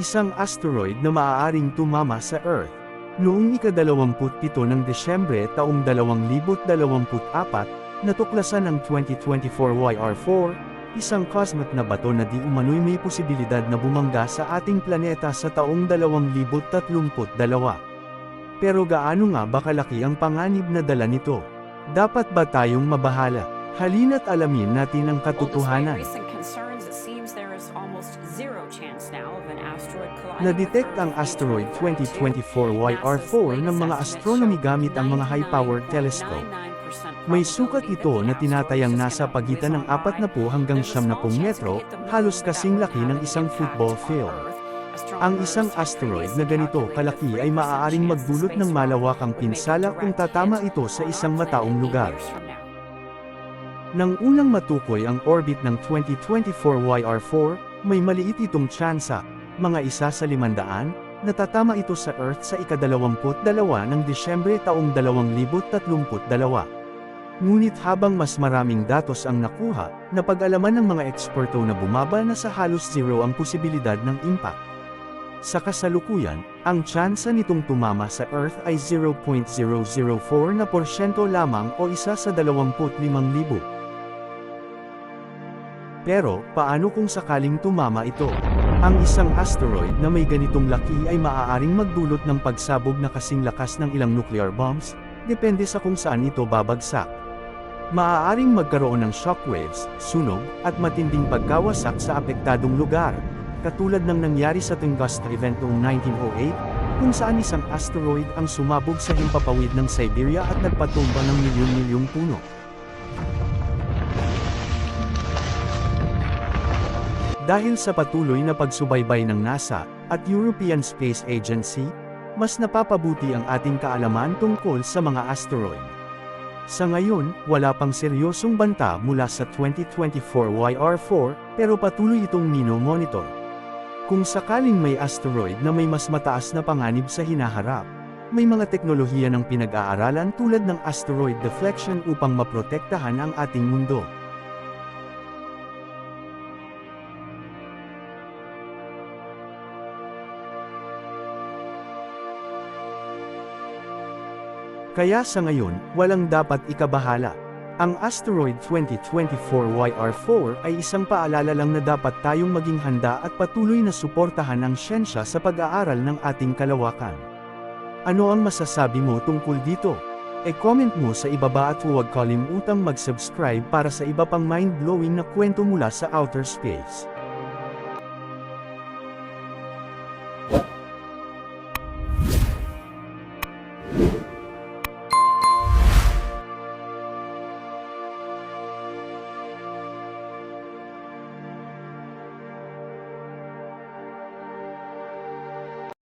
isang asteroid na maaaring tumama sa Earth. Noong ika-27 ng Desyembre taong 2024, natuklasan ng 2024 YR4, isang cosmic na bato na di umano'y may posibilidad na bumangga sa ating planeta sa taong 2032. Pero gaano nga ba kalaki ang panganib na dala nito? Dapat ba tayong mabahala? Halina't alamin natin ang katotohanan. Nadetect ang asteroid 2022. 2024 YR4 ng mga astronomy gamit ang mga high-powered telescope. May sukat ito na tinatayang nasa pagitan ng 40 hanggang 70 metro, halos kasing laki ng isang football field. Ang isang asteroid na ganito kalaki ay maaaring magdulot ng malawakang pinsala kung tatama ito sa isang mataong lugar. Nang unang matukoy ang orbit ng 2024 YR4, may maliit itong tsansa, mga isa sa limandaan, natatama ito sa Earth sa ika-22 ng Disyembre taong 2032. Ngunit habang mas maraming datos ang nakuha, napag-alaman ng mga eksperto na bumaba na sa halos zero ang posibilidad ng impact. Sa kasalukuyan, ang tsansa nitong tumama sa Earth ay 0.004 na porsyento lamang o isa sa 25,000. Pero, paano kung sakaling tumama ito? Ang isang asteroid na may ganitong laki ay maaaring magdulot ng pagsabog na kasing lakas ng ilang nuclear bombs, depende sa kung saan ito babagsak. Maaaring magkaroon ng shockwaves, sunog, at matinding pagkawasak sa apektadong lugar, katulad ng nangyari sa Tunguska event noong 1908, kung saan isang asteroid ang sumabog sa himpapawid ng Siberia at nagpatumba ng milyon-milyong puno. Dahil sa patuloy na pagsubaybay ng NASA at European Space Agency, mas napapabuti ang ating kaalaman tungkol sa mga asteroid. Sa ngayon, wala pang seryosong banta mula sa 2024 YR4, pero patuloy itong mino-monitor. Kung sakaling may asteroid na may mas mataas na panganib sa hinaharap, may mga teknolohiya ng pinag-aaralan tulad ng asteroid deflection upang maprotektahan ang ating mundo. Kaya sa ngayon, walang dapat ikabahala. Ang asteroid 2024 YR4 ay isang paalala lang na dapat tayong maging handa at patuloy na suportahan ang siyensya sa pag-aaral ng ating kalawakan. Ano ang masasabi mo tungkol dito? E-comment mo sa ibaba at huwag kalimutang mag-subscribe para sa iba pang mind-blowing na kwento mula sa outer space.